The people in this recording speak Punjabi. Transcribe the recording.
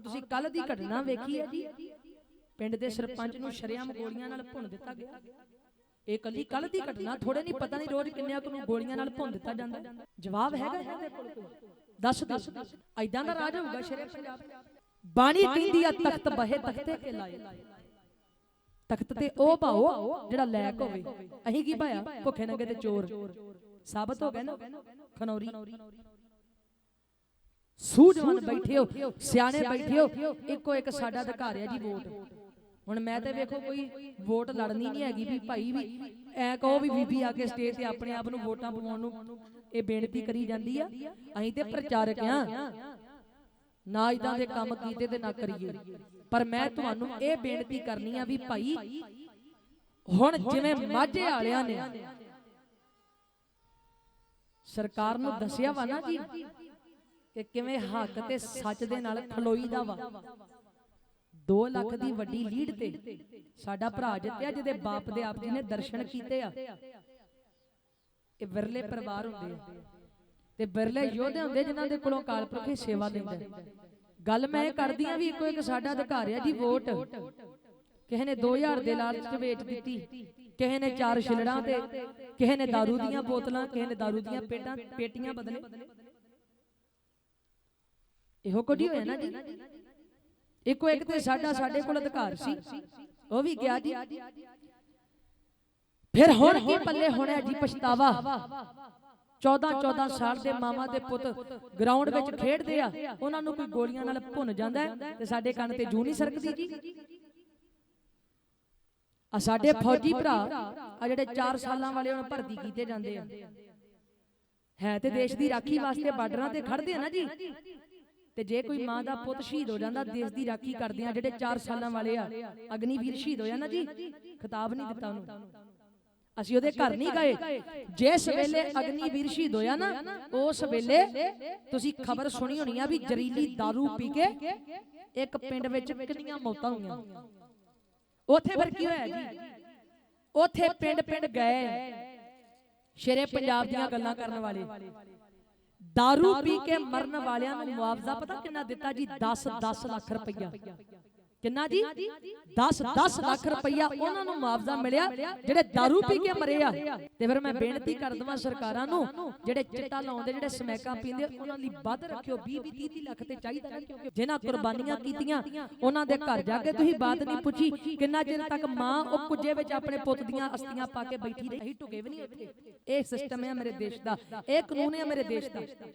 ਹੁਣ ਤੁਸੀਂ ਕੱਲ ਦੀ ਘਟਨਾ ਵੇਖੀ ਹੈ ਜੀ? ਪਿੰਡ ਦੇ ਸਰਪੰਚ ਨੂੰ ਸ਼ਰੇਆਮ ਗੋਲੀਆਂ ਨਾਲ ਭੁੰਨ ਦਿੱਤਾ ਗਿਆ। ਇਹ ਕੱਲੀ ਕੱਲ ਦੀ ਘਟਨਾ ਥੋੜੇ ਨਹੀਂ ਪਤਾ ਨਹੀਂ ਰੋਜ਼ ਕਿੰਨਿਆਂ ਕੁ ਨੂੰ ਗੋਲੀਆਂ ਨਾਲ ਭੁੰਨ ਦਿੱਤਾ ਜਾਂਦਾ। ਜਵਾਬ ਹੈਗਾ ਇਹਦੇ ਕੋਲ ਕੋਈ? ਦੱਸ ਦੱਸ ਐਦਾਂ ਦਾ ਰਾਜ ਹੋਊਗਾ ਸ਼ੇਰੇ ਪੰਜਾਬ ਬਾਣੀ ਕਹਿੰਦੀ ਆ ਤਖਤ ਬਹੇ ਤਖਤੇ ਕੇ ਲਾਏ ਤਖਤ ਤੇ ਉਹ ਭਾਓ ਜਿਹੜਾ ਲੈਕ ਹੋਵੇ ਅਹੀਂ ਕੀ ਭਾਇਆ ਭੁੱਖੇ ਨੰਗੇ ਤੇ ਚੋਰ। ਸਾਬਤ ਹੋ ਗਏ ਨਾ? ਖਨੌਰੀ। ਸੂਝਵਾਨ ਬੈਠੇ ਹੋ ਸਿਆਣੇ ਬੈਠੇ ਹੋ ਇੱਕੋ ਇੱਕ ਸਾਡਾ ਅਧਿਕਾਰ ਹੈ ਜੀ ਵੋਟ। ਹੁਣ ਮੈਂ ਤੇ ਵੇਖੋ ਕੋਈ ਵੋਟ ਲੜਨੀ ਨਹੀਂ ਹੈਗੀ ਵੀ ਭਾਈ ਵੀ ਐ ਕਹੋ ਵੀ ਬੀਬੀ ਆ ਕੇ ਸਟੇਜ ਤੇ ਆਪਣੇ ਆਪ ਨੂੰ ਵੋਟਾਂ ਪਵਾਉਣ ਨੂੰ ਇਹ ਬੇਨਤੀ ਕਰੀ ਜਾਂਦੀ ਆ ਅਸੀਂ ਤੇ ਪ੍ਰਚਾਰਕ ਆ। ਨਾ ਇਦਾਂ ਦੇ ਕੰਮ ਕੀਤੇ ਤੇ ਨਾ ਕਰੀਏ। ਪਰ ਮੈਂ ਤੁਹਾਨੂੰ ਇਹ ਬੇਨਤੀ ਕਰਨੀ ਆ ਵੀ ਭਾਈ ਹੁਣ ਜਿਵੇਂ ਮਾਝੇ ਵਾਲਿਆਂ ਨੇ ਸਰਕਾਰ ਨੂੰ ਦੱਸਿਆ ਵਾ ਨਾ ਜੀ ਕਿ ਕਿਵੇਂ ਹੱਕ ਤੇ ਸੱਚ ਦੇ ਨਾਲ ਖਲੋਈਦਾ ਵਾ 2 ਲੱਖ ਦੀ ਵੱਡੀ ਲੀਡ ਤੇ ਸਾਡਾ ਭਰਾ ਜਿੱਤਿਆ ਜਿਹਦੇ ਬਾਪ ਦੇ ਆਪ ਜੀ ਨੇ ਦਰਸ਼ਨ ਕੀਤੇ ਆ ਇਹ ਵਿਰਲੇ ਪਰਿਵਾਰ ਹੁੰਦੇ ਆ ਤੇ ਵਿਰਲੇ ਯੋਧੇ ਹੁੰਦੇ ਜਿਨ੍ਹਾਂ ਦੇ ਕੋਲੋਂ ਅਕਾਲ ਪੁਰਖ ਹੀ ਸੇਵਾ ਲੈਂਦਾ ਹੈ। ਗੱਲ ਮੈਂ ਇਹ ਕਰਦੀ ਆ ਵੀ ਇੱਕੋ ਇੱਕ ਸਾਡਾ ਅਧਿਕਾਰ ਆ ਜੀ ਵੋਟ ਕਿਸੇ ਨੇ 2000 ਦੇ ਲਾਲਚ ਚ ਵੇਚ ਦਿੱਤੀ ਕਿਸੇ ਨੇ ਚਾਰ ਛਿਲੜਾਂ ਤੇ ਕਿਸੇ ਨੇ दारू ਦੀਆਂ ਬੋਤਲਾਂ ਕਿਸੇ ਨੇ दारू ਦੀਆਂ ਪੇਟਾਂ ਪੇਟੀਆਂ ਬਦਲੇ ਇਹੋ ਕੁਝ ਹੋਇਆ ਨਾ ਜੀ। ਇੱਕੋ ਇੱਕ ਤੇ ਸਾਡਾ ਸਾਡੇ ਕੋਲ ਅਧਿਕਾਰ ਸੀ। ਉਹ ਵੀ ਗਿਆ ਜੀ। ਫਿਰ ਹੁਣ ਕੀ ਪੱਲੇ ਹੋਣਾ ਜੀ ਪਛਤਾਵਾ? 14 14 ਸਾਲ ਦੇ ਮਾਮਾ ਦੇ ਪੁੱਤ ਗਰਾਊਂਡ ਵਿੱਚ ਖੇਡਦੇ ਆ। ਉਹਨਾਂ ਨੂੰ ਕੋਈ ਗੋਲੀਆਂ ਨਾਲ ਭੁੰਨ ਜਾਂਦਾ ਤੇ ਸਾਡੇ ਕੰਨ ਤੇ ਜੂ ਨਹੀਂ ਸਰਕਦੀ ਜੀ। ਆ ਸਾਡੇ ਫੌਜੀ ਭਰਾ ਆ ਜਿਹੜੇ 4 ਸਾਲਾਂ ਵਾਲੇ ਹੁਣ ਭਰਤੀ ਕੀਤੇ ਜਾਂਦੇ ਆ। ਹੈ ਤੇ ਦੇਸ਼ ਦੀ ਰਾਖੀ ਵਾਸਤੇ ਬਾਰਡਰਾਂ ਤੇ ਖੜਦੇ ਆ ਨਾ ਜੀ। ਤੇ ਜੇ ਕੋਈ ਮਾਂ ਦਾ ਪੁੱਤ ਸ਼ਹੀਦ ਹੋ ਜਾਂਦਾ ਦੇਸ਼ ਦੀ ਰਾਖੀ ਕਰਦੇ ਆ ਜਿਹੜੇ 4 ਸਾਲਾਂ ਵਾਲੇ ਆ ਅਗਨੀਵੀਰ ਸ਼ਹੀਦ ਹੋਇਆ ਨਾ ਜੀ? ਖਿਤਾਬ ਨਹੀਂ ਦਿੱਤਾ ਉਹਨੂੰ। ਅਸੀਂ ਉਹਦੇ ਘਰ ਨਹੀਂ ਗਏ। ਜਿਸ ਵੇਲੇ ਅਗਨੀਵੀਰ ਸ਼ਹੀਦ ਹੋਇਆ ਨਾ ਉਸ ਵੇਲੇ ਤੁਸੀਂ ਖਬਰ ਸੁਣੀ ਹੋਣੀ ਆ ਵੀ ਜ਼ਰੀਲੀ दारू ਪੀ ਕੇ ਇੱਕ ਪਿੰਡ ਵਿੱਚ ਕਿੰਨੀਆਂ ਮੌਤਾਂ ਹੋਈਆਂ? ਉੱਥੇ ਫਿਰ ਕੀ ਹੋਇਆ ਜੀ? ਉੱਥੇ ਪਿੰਡ ਪਿੰਡ ਗਏ। ਸ਼ੇਰੇ ਪੰਜਾਬ ਦੀਆਂ ਗੱਲਾਂ ਕਰਨ ਵਾਲੇ। दारू ਪੀ ਕੇ ਮਰਨ ਵਾਲਿਆਂ ਨੂੰ ਮੁਆਵਜ਼ਾ ਪਤਾ ਕਿੰਨਾ ਦਿੱਤਾ ਜੀ 10 10 ਲੱਖ ਰੁਪਈਆ ਕਿੰਨਾ ਜੀ? 10 10 ਲੱਖ ਰੁਪਈਆ ਉਹਨਾਂ ਨੂੰ ਮੁਆਵਜ਼ਾ ਮਿਲਿਆ ਜਿਹੜੇ दारू ਪੀ ਕੇ ਮਰੇ ਆ। ਤੇ ਫਿਰ ਮੈਂ ਬੇਨਤੀ ਕਰ ਦਵਾਂ ਸਰਕਾਰਾਂ ਨੂੰ ਜਿਹੜੇ ਚਿੱਟਾ ਲਾਉਂਦੇ ਜਿਹੜੇ ਸਮੈਕਾਂ ਪੀਂਦੇ ਉਹਨਾਂ ਲਈ ਵੱਧ ਰੱਖਿਓ 20 20 30 ਲੱਖ ਤੇ ਚਾਹੀਦਾ ਨਹੀਂ ਕਿਉਂਕਿ ਜਿਨ੍ਹਾਂ ਕੁਰਬਾਨੀਆਂ ਕੀਤੀਆਂ ਉਹਨਾਂ ਦੇ ਘਰ ਜਾ ਕੇ ਤੁਸੀਂ ਬਾਤ ਨਹੀਂ ਪੁੱਛੀ ਕਿੰਨਾ ਚਿਰ ਤੱਕ ਮਾਂ ਉਹ ਕੁੱਜੇ ਵਿੱਚ ਆਪਣੇ ਪੁੱਤ ਦੀਆਂ ਅਸਤੀਆਂ ਪਾ ਕੇ ਬੈਠੀ ਰਹੀ ਢੁਕੇ ਵੀ ਨਹੀਂ ਉੱਥੇ ਇਹ ਸਿਸਟਮ ਹੈ ਮੇਰੇ ਦੇਸ਼ ਦਾ ਇਹ ਕਾਨੂੰਨ ਹੈ ਮੇਰੇ ਦੇਸ਼ ਦਾ।